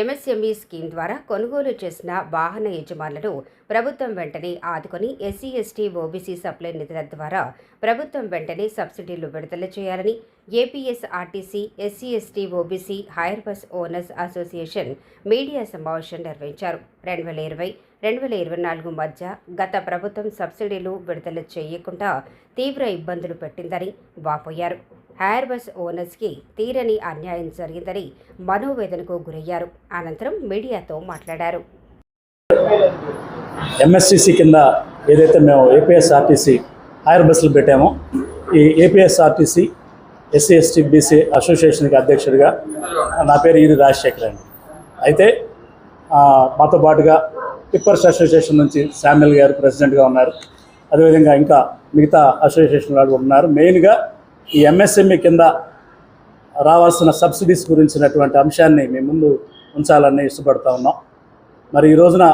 MSME scheme ద్వారా కొనుగోలు చేసిన వాహన యజమానులను ప్రభుత్వం వెంటనే ఆదుకొని ఎస్సీ ఎస్టీ ఓబీసీ సప్లై నిధుల ద్వారా ప్రభుత్వం వెంటనే సబ్సిడీలు విడుదల చేయాలని APSRTC SC ST OBC hire bus owners association media సమావేశం నిర్వహించారు. రెండు వేల ఇరవై రెండు వేల ఇరవై నాలుగు మధ్య గత ప్రభుత్వం సబ్సిడీలు విడుదల చేయకుండా తీవ్ర ఇబ్బందులు పెట్టిందని వాపోయారు. హైర్ బస్ ఓనర్స్కి తీరని అన్యాయం జరిగిందని మనోవేదనకు గురయ్యారు. అనంతరం మీడియాతో మాట్లాడారు. ఎంఎస్సీసీ కింద ఏదైతే మేము ఏపీఎస్ఆర్టీసీ హైర్ బస్సులు పెట్టామో ఈ ఏపీఎస్ఆర్టీసీ ఎస్సీ ఎస్టీ బీసీ అసోసియేషన్కి అధ్యక్షుడిగా నా పేరు ఈరి రాజశేఖర్ అండి. అయితే మాతో పాటుగా పిప్పర్స్ అసోసియేషన్ నుంచి శామ్యుల్ గారు ప్రెసిడెంట్గా ఉన్నారు. అదేవిధంగా ఇంకా మిగతా అసోసియేషన్ వాళ్ళు ఉన్నారు. మెయిన్గా ఈ ఎంఎస్ఎంఈ కింద రావాల్సిన సబ్సిడీస్ గురించినటువంటి అంశాన్ని మీ ముందు ఉంచాలని ఇష్టపడతా ఉన్నాం. మరి ఈ రోజున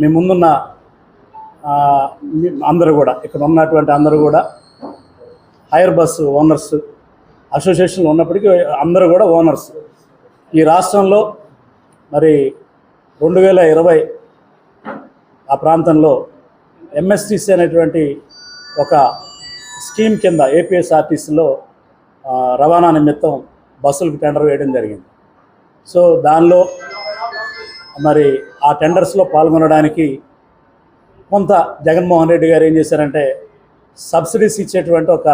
మీ ముందున్న అందరూ కూడా ఇక్కడ ఉన్నటువంటి అందరూ కూడా హైయర్ బస్ ఓనర్స్ అసోసియేషన్లు ఉన్నప్పటికీ అందరూ కూడా ఓనర్స్. ఈ రాష్ట్రంలో మరి రెండు వేల ఇరవై ఆ ప్రాంతంలో ఎంఎస్టీసీ అనేటువంటి ఒక స్కీమ్ కింద ఏపీఎస్ఆర్టీసీలో రవాణా నిమిత్తం బస్సులకు టెండర్ వేయడం జరిగింది. సో దానిలో మరి ఆ టెండర్స్లో పాల్గొనడానికి కొంత జగన్మోహన్ రెడ్డి గారు ఏం చేశారంటే సబ్సిడీస్ ఇచ్చేటువంటి ఒక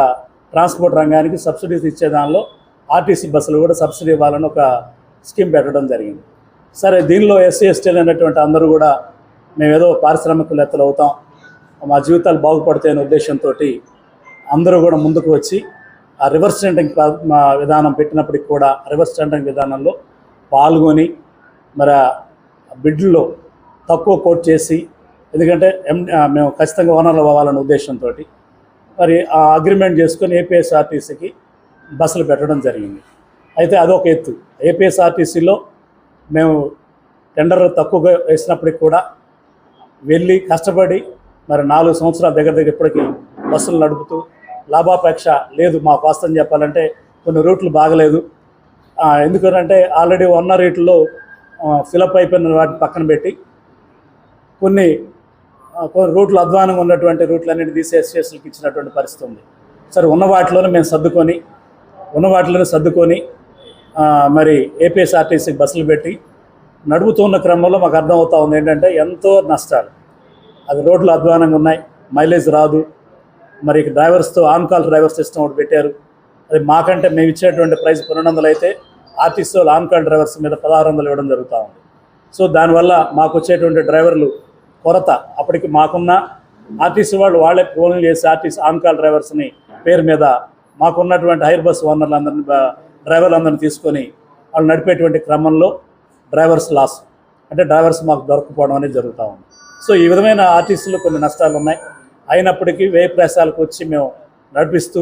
ట్రాన్స్పోర్ట్ రంగానికి సబ్సిడీస్ ఇచ్చే దానిలో ఆర్టీసీ బస్సులు కూడా సబ్సిడీ ఇవ్వాలని ఒక స్కీమ్ పెట్టడం జరిగింది. సరే దీనిలో ఎస్సీ ఎస్టీలు అనేటువంటి అందరూ కూడా మేము ఏదో పారిశ్రామికవేత్తలు అవుతాం మా జీవితాలు బాగుపడతాయనే ఉద్దేశంతో అందరూ కూడా ముందుకు వచ్చి ఆ రివర్స్ టెండరింగ్ విధానం పెట్టినప్పటికి కూడా రివర్స్ టెండరింగ్ విధానంలో పాల్గొని మరి బిడ్లో తక్కువ కోట్ చేసి ఎందుకంటే ఎం మేము ఖచ్చితంగా ఓనర్లు అవ్వాలనే ఉద్దేశంతో మరి ఆ అగ్రిమెంట్ చేసుకొని ఏపీఎస్ఆర్టీసీకి బస్సులు పెట్టడం జరిగింది. అయితే అదొక ఎత్తు. ఏపీఎస్ఆర్టీసీలో మేము టెండర్ తక్కువగా వేసినప్పటికి కూడా వెళ్ళి కష్టపడి మరి నాలుగు సంవత్సరాల దగ్గర దగ్గర ఇప్పటికీ బస్సులు నడుపుతూ లాభాపేక్ష లేదు మాకు వాస్తవం చెప్పాలంటే కొన్ని రూట్లు బాగలేదు. ఎందుకంటే ఆల్రెడీ ఉన్న రేట్లో ఫిలప్ అయిపోయిన వాటిని పక్కన పెట్టి కొన్ని కొన్ని రూట్లు అధ్వానంగా ఉన్నటువంటి రూట్లన్నిటి తీసి ఎస్ఎస్లకి ఇచ్చినటువంటి పరిస్థితి ఉంది. సరే ఉన్న వాటిలోనే మేము సర్దుకొని ఉన్న వాటిలోనే సర్దుకొని మరి ఏపీఎస్ఆర్టీసీకి బస్సులు పెట్టి నడుపుతున్న క్రమంలో మాకు అర్థమవుతా ఉంది ఏంటంటే ఎంతో నష్టాలు. అది రోడ్లు అధ్వానంగా ఉన్నాయి మైలేజ్ రాదు. మరి డ్రైవర్స్తో ఆన్ కాల్ డ్రైవర్ సిస్టమ్ ఒకటి పెట్టారు. అది మాకంటే మేము ఇచ్చేటువంటి ప్రైస్ పన్నెండు వందలు అయితే ఆర్టీసీ వాళ్ళు ఆన్ కాల్ డ్రైవర్స్ మీద పదహారు వందలు ఇవ్వడం జరుగుతూ ఉంది. సో దానివల్ల మాకు వచ్చేటువంటి డ్రైవర్లు కొరత అప్పటికి మాకున్న ఆర్టీసీ వాళ్ళు వాళ్ళే ఫోన్లు చేసి ఆర్టీసీ ఆన్ కాల్ డ్రైవర్స్ని పేరు మీద మాకున్నటువంటి హైర్ బస్ ఓనర్లందరినీ బ- డ్రైవర్లందరినీ తీసుకొని వాళ్ళు నడిపేటువంటి క్రమంలో డ్రైవర్స్ లాస్. అంటే డ్రైవర్స్ మాకు దొరకపోవడం అనేది జరుగుతూ ఉంది. సో ఈ విధమైన ఆర్టీసీలో కొన్ని నష్టాలు ఉన్నాయి అయినప్పటికీ వ్యయప్రాసాలకు వచ్చి మేము నడిపిస్తూ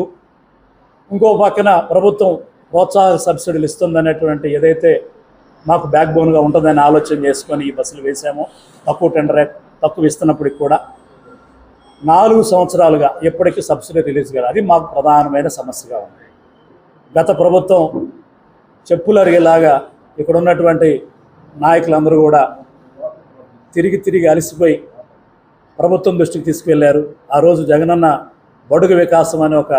ఇంకో పక్కన ప్రభుత్వం ప్రోత్సాహక సబ్సిడీలు ఇస్తుందనేటువంటి ఏదైతే మాకు బ్యాక్ బోన్గా ఉంటుందని ఆలోచన చేసుకొని ఈ బస్సులు వేసామో తక్కువ టెండర్ తక్కువ ఇస్తున్నప్పటికి కూడా నాలుగు సంవత్సరాలుగా ఎప్పటికీ సబ్సిడీ రిలీజ్ కాదు అది మాకు ప్రధానమైన సమస్యగా ఉంది. గత ప్రభుత్వం చెప్పులు అరిగేలాగా ఇక్కడ ఉన్నటువంటి నాయకులందరూ కూడా తిరిగి తిరిగి అలసిపోయి ప్రభుత్వం దృష్టికి తీసుకువెళ్ళారు. ఆ రోజు జగనన్న బడుగు వికాసం అనే ఒక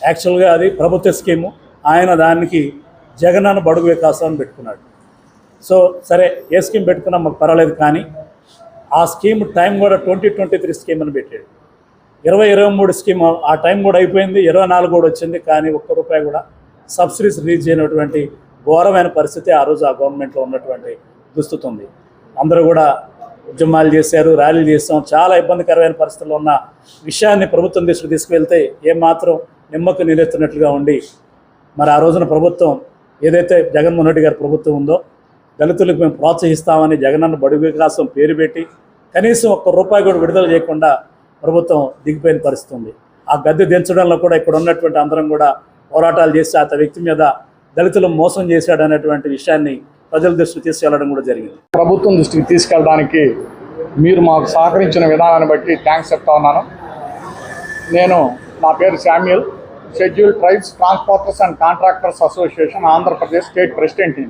యాక్చువల్గా అది ప్రభుత్వ స్కీము. ఆయన దానికి జగనన్న బడుగు వికాసం అని పెట్టుకున్నాడు. సో సరే ఏ స్కీమ్ పెట్టుకున్నా మాకు పర్వాలేదు కానీ ఆ స్కీమ్ టైం కూడా ట్వంటీ ట్వంటీ త్రీ స్కీమ్ అని పెట్టాడు. ఇరవై ఇరవై మూడు స్కీమ్ ఆ టైం కూడా అయిపోయింది ఇరవై నాలుగు కూడా వచ్చింది కానీ ఒక్క రూపాయి కూడా సబ్సిడీస్ రిలీజ్ చేయనటువంటి ఘోరమైన పరిస్థితి ఆ రోజు ఆ గవర్నమెంట్లో ఉన్నటువంటి దుస్థితి ఉంది. అందరూ కూడా ఉద్యమాలు చేశారు ర్యాలీలు చేస్తాం చాలా ఇబ్బందికరమైన పరిస్థితుల్లో ఉన్న విషయాన్ని ప్రభుత్వం దృష్టికి తీసుకువెళ్తే ఏమాత్రం నిమ్మకు నిలెత్తినట్లుగా ఉండి మరి ఆ రోజున ప్రభుత్వం ఏదైతే జగన్మోహన్ రెడ్డి గారి ప్రభుత్వం ఉందో దళితులకు మేము ప్రోత్సహిస్తామని జగనన్న బడుగు వికాసం పేరు పెట్టి కనీసం ఒక్క రూపాయి కూడా విడుదల చేయకుండా ప్రభుత్వం దిగిపోయిన పరిస్థితి ఉంది. ఆ గద్దె దించడంలో కూడా ఇక్కడ ఉన్నటువంటి అందరం కూడా పోరాటాలు చేసి అత వ్యక్తి మీద దళితులు మోసం చేశాడు అనేటువంటి విషయాన్ని ప్రజల దృష్టికి తీసుకెళ్ళడం కూడా జరిగింది. ప్రభుత్వం దృష్టికి తీసుకెళ్ళడానికి మీరు మాకు సహకరించిన విధానాన్ని బట్టి థ్యాంక్స్ చెప్తా ఉన్నాను. నేను నా పేరు Samuel. Schedule tribes transporters and contractors association Andhra Pradesh state president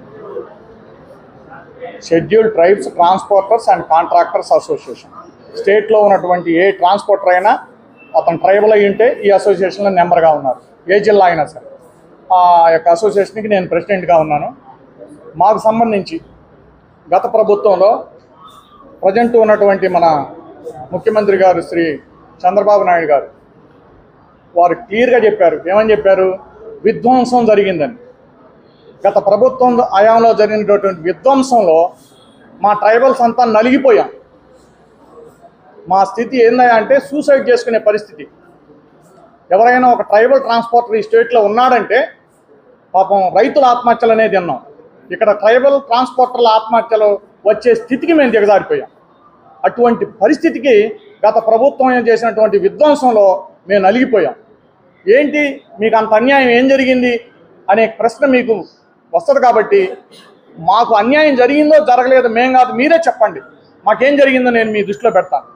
schedule tribes transporters and contractors association స్టేట్లో ఉన్నటువంటి ఏ ట్రాన్స్పోర్టర్ అయినా అతను ట్రైబల్ అయి ఉంటే ఈ అసోసియేషన్లో నెంబర్గా ఉన్నారు. ఏ జిల్లా అయినా సరే. ఆ యొక్క అసోసియేషన్కి నేను ప్రెసిడెంట్గా ఉన్నాను. మాకు సంబంధించి గత ప్రభుత్వంలో ప్రజెంట్ ఉన్నటువంటి మన ముఖ్యమంత్రి గారు శ్రీ చంద్రబాబు నాయుడు గారు వారు క్లియర్గా చెప్పారు. ఏమని చెప్పారు? విధ్వంసం జరిగిందని. గత ప్రభుత్వం హయాంలో జరిగినటువంటి విధ్వంసంలో మా ట్రైబల్స్ అంతా నలిగిపోయాం. మా స్థితి ఏందయ్యా అంటే సూసైడ్ చేసుకునే పరిస్థితి. ఎవరైనా ఒక ట్రైబల్ ట్రాన్స్పోర్టర్ ఈ స్టేట్లో ఉన్నాడంటే పాపం రైతుల ఆత్మహత్యలు అనేది విన్నాం ఇక్కడ ట్రైబల్ ట్రాన్స్పోర్టర్ల ఆత్మహత్యలు వచ్చే స్థితికి మేము దిగజారిపోయాం. అటువంటి పరిస్థితికి గత ప్రభుత్వం చేసినటువంటి విధ్వంసంలో మేము నలిగిపోయాం. ఏంటి? మీకు అంత అన్యాయం ఏం జరిగింది? అనే ప్రశ్న మీకు వస్తుంది కాబట్టి మాకు అన్యాయం జరిగిందో జరగలేదో మేం కాదు మీరే చెప్పండి. మాకేం జరిగిందో నేను మీ దృష్టిలో పెడతాను.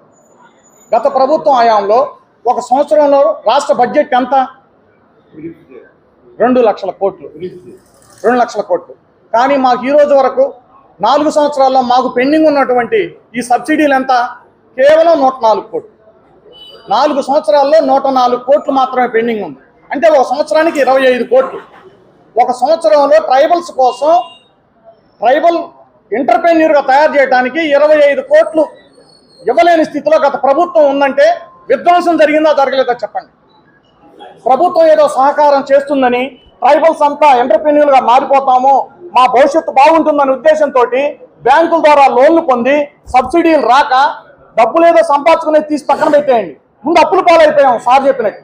గత ప్రభుత్వం హయాంలో ఒక సంవత్సరంలో రాష్ట్ర బడ్జెట్ ఎంత? రెండు లక్షల కోట్లు. రెండు లక్షల కోట్లు. కానీ మాకు ఈ రోజు వరకు నాలుగు సంవత్సరాల్లో మాకు పెండింగ్ ఉన్నటువంటి ఈ సబ్సిడీలు ఎంత? కేవలం నూట నాలుగు కోట్లు. నాలుగు సంవత్సరాల్లో నూట నాలుగు కోట్లు మాత్రమే పెండింగ్ ఉంది. అంటే ఒక సంవత్సరానికి ఇరవై ఐదు కోట్లు. ఒక సంవత్సరంలో ట్రైబల్స్ కోసం ట్రైబల్ ఎంటర్ప్రెన్యూర్గా తయారు చేయడానికి ఇరవై ఐదు కోట్లు ఇవ్వలేని స్థితిలో గత ప్రభుత్వం ఉందంటే విధ్వంసం జరిగిందా జరగలేదా చెప్పండి. ప్రభుత్వం ఏదో సహకారం చేస్తుందని ట్రైబల్స్ అంతా ఎంటర్ప్రెన్యూర్గా మారిపోతాము మా భవిష్యత్తు బాగుంటుందనే ఉద్దేశంతో బ్యాంకుల ద్వారా లోన్లు పొంది సబ్సిడీలు రాక డబ్బులు ఏదో సంపాదించుకునే తీసి పక్కన పెట్టేయండి. ముందు అప్పులు పాలైపోయాం సార్ చెప్పినట్టు.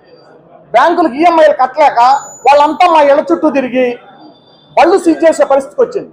బ్యాంకులకు ఈఎంఐలు కట్టలేక వాళ్ళంతా మా ఇళ్ళ చుట్టూ తిరిగి బళ్ళు సీజ్ చేసే పరిస్థితికి వచ్చింది.